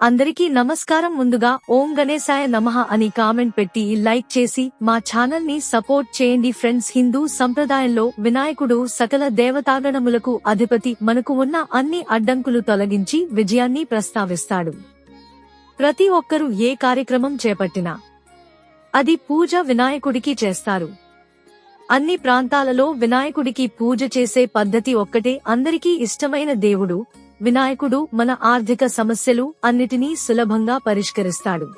అందరికీ నమస్కారం ముందుగా ఓం గణేశాయ నమః అని కామెంట్ పెట్టి లైక్ చేసి మా ఛానల్ని సపోర్ట్ చేయండి ఫ్రెండ్స్. హిందూ సంప్రదాయంలో వినాయకుడు సకల దేవతాగణములకు అధిపతి. మనకు ఉన్న అన్ని అడ్డంకులు తొలగించి విజయాన్ని ప్రస్తావిస్తాడు. ప్రతి ఒక్కరూ ఏ కార్యక్రమం చేపట్టినా అది పూజ వినాయకుడికి చేస్తారు. అన్ని ప్రాంతాలలో వినాయకుడికి పూజ చేసే పద్ధతి ఒక్కటే. అందరికీ ఇష్టమైన దేవుడు వినాయకుడు మన ఆర్థిక సమస్యలు అన్నిటినీ సులభంగా పరిష్కరిస్తాడు.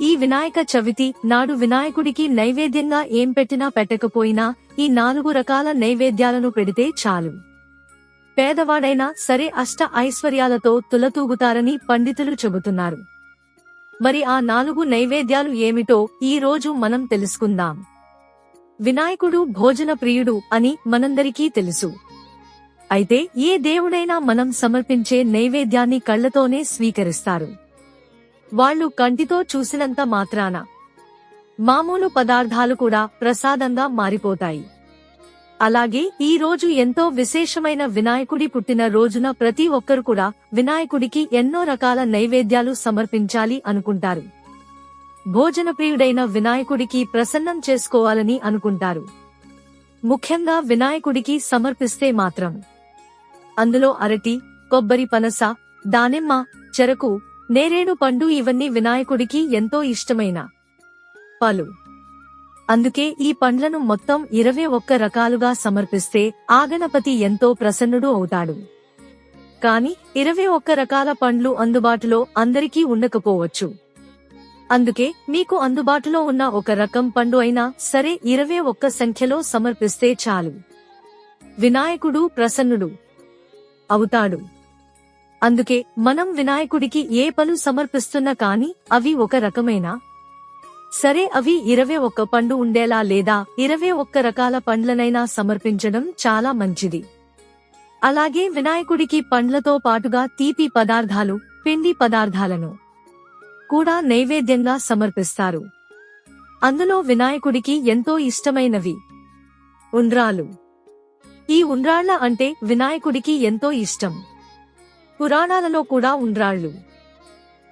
ఈ వినాయక చవితి నాడు వినాయకుడికి నైవేద్యంగా ఏం పెట్టినా పెట్టకపోయినా ఈ నాలుగు రకాల నైవేద్యాలను పెడితే చాలు. పేదవాడైనా సరే అష్ట ఐశ్వర్యాలతో తులతూగుతారని పండితులు చెబుతున్నారు. మరి ఆ నాలుగు నైవేద్యాలు ఏమిటో ఈ రోజు మనం తెలుసుకుందాం. వినాయకుడు భోజన ప్రియుడు అని మనందరికీ తెలుసు. అయితే ఏ దేవుడైనా మనం సమర్పించే నైవేద్యాన్ని కళ్ళతోనే స్వీకరిస్తారు. వాళ్ళు కంటితో చూసినంత మాత్రాన మామూలు పదార్థాలు కూడా ప్రసాదంగా మారిపోతాయి. అలాగే ఈ రోజు ఎంతో విశేషమైన వినాయకుడి పుట్టిన రోజున ప్రతి ఒక్కరు కూడా వినాయకుడికి ఎన్నో రకాల నైవేద్యాలు సమర్పించాలి అనుకుంటారు. భోజన ప్రియుడైన వినాయకుడికి ప్రసన్నం చేసుకోవాలని అనుకుంటారు. ముఖ్యంగా వినాయకుడికి సమర్పిస్తే మాత్రం అందులో అరటి కొబ్బరి పనస దానిమ్మ చెరకు నేరేడు పండు ఇవన్నీ వినాయకుడికి ఎంతో ఇష్టమైన పలు. అందుకే ఈ పండ్లను మొత్తం ఇరవై ఒక్క రకాలుగా సమర్పిస్తే ఆగణపతి ఎంతో ప్రసన్నుడు అవుతాడు. కాని ఇరవై ఒక్క రకాల పండ్లు అందుబాటులో అందరికీ ఉండకపోవచ్చు. అందుకే మీకు అందుబాటులో ఉన్న ఒక రకం పండు అయినా సరే ఇరవై ఒక్క సంఖ్యలో సమర్పిస్తే చాలు. వినాయకుడు ప్రసన్నుడు. అవుతాడు. అందుకే మనం వినాయకుడికి ఏ పలు సమర్పిస్తున్నా కాని అవి ఒక రకమైన? సరే అవి ఇరవై ఒక్క పండు ఉండేలా లేదా ఇరవై ఒక్క రకాల పండ్లనైనా సమర్పించడం చాలా మంచిది. అలాగే వినాయకుడికి పండ్లతో పాటుగా తీపి పదార్థాలు పిండి పదార్థాలను కూడా నైవేద్యంగా సమర్పిస్తారు. అందులో వినాయకుడికి ఎంతో ఇష్టమైనవి ఉండ్రాలు. ఈ ఉండ్రాళ్ళ అంటే వినాయకుడికి ఎంతో ఇష్టం. పురాణాలలో కూడా ఉండ్రాళ్ళు.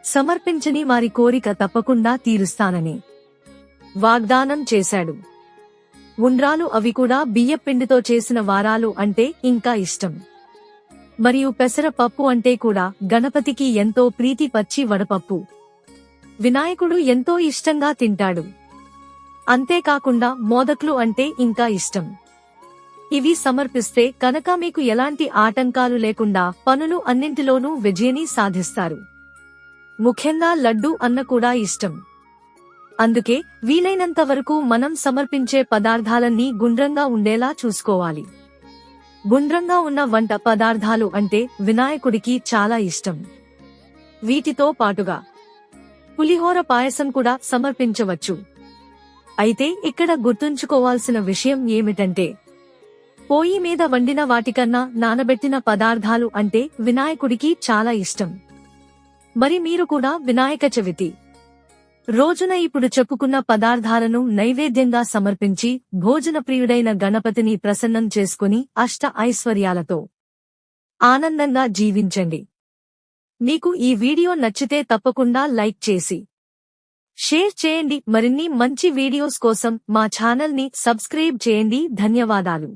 సమర్పించని వారి కోరిక తప్పకుండా తీరుస్తానని వాగ్దానం చేశాడు. ఉండ్రాలు అవి కూడా బియ్యపిండితో చేసిన వారాలు అంటే ఇంకా ఇష్టం. మరియు పెసర పప్పు అంటే కూడా గణపతికి ఎంతో ప్రీతి పచ్చి వడపప్పు. వినాయకుడు ఎంతో ఇష్టంగా తింటాడు. అంతేకాకుండా మోదక్లు అంటే ఇంకా ఇష్టం. ఇవి సమర్పిస్తే కనుక మీకు ఎలాంటి ఆటంకాలు లేకుండా పనులు అన్నింటిలోనూ విజయని సాధిస్తారు. ముఖ్యంగా లడ్డు అన్న కూడా ఇష్టం. అందుకే వీలైనంత వరకు మనం సమర్పించే పదార్థాలన్నీ గుండ్రంగా ఉండేలా చూసుకోవాలి. గుండ్రంగా ఉన్న వంట పదార్థాలు అంటే వినాయకుడికి చాలా ఇష్టం. వీటితో పాటుగా పులిహోర పాయసం కూడా సమర్పించవచ్చు. అయితే ఇక్కడ గుర్తుంచుకోవాల్సిన విషయం ఏమిటంటే పోయి మీద వండిన వాటికన్నా నానబెట్టిన పదార్థాలు అంటే వినాయకుడికి చాలా ఇష్టం. మరి మీరు కూడా వినాయక చవితి రోజున ఇప్పుడు చెప్పుకున్న పదార్థాలను నైవేద్యంగా సమర్పించి భోజన ప్రియుడైన గణపతిని ప్రసన్నం చేసుకుని అష్ట ఐశ్వర్యాలతో ఆనందంగా జీవించండి. మీకు ఈ వీడియో నచ్చితే తప్పకుండా లైక్ చేసి షేర్ చేయండి. మరిన్ని మంచి వీడియోస్ కోసం మా ఛానల్ని సబ్స్క్రైబ్ చేయండి. ధన్యవాదాలు.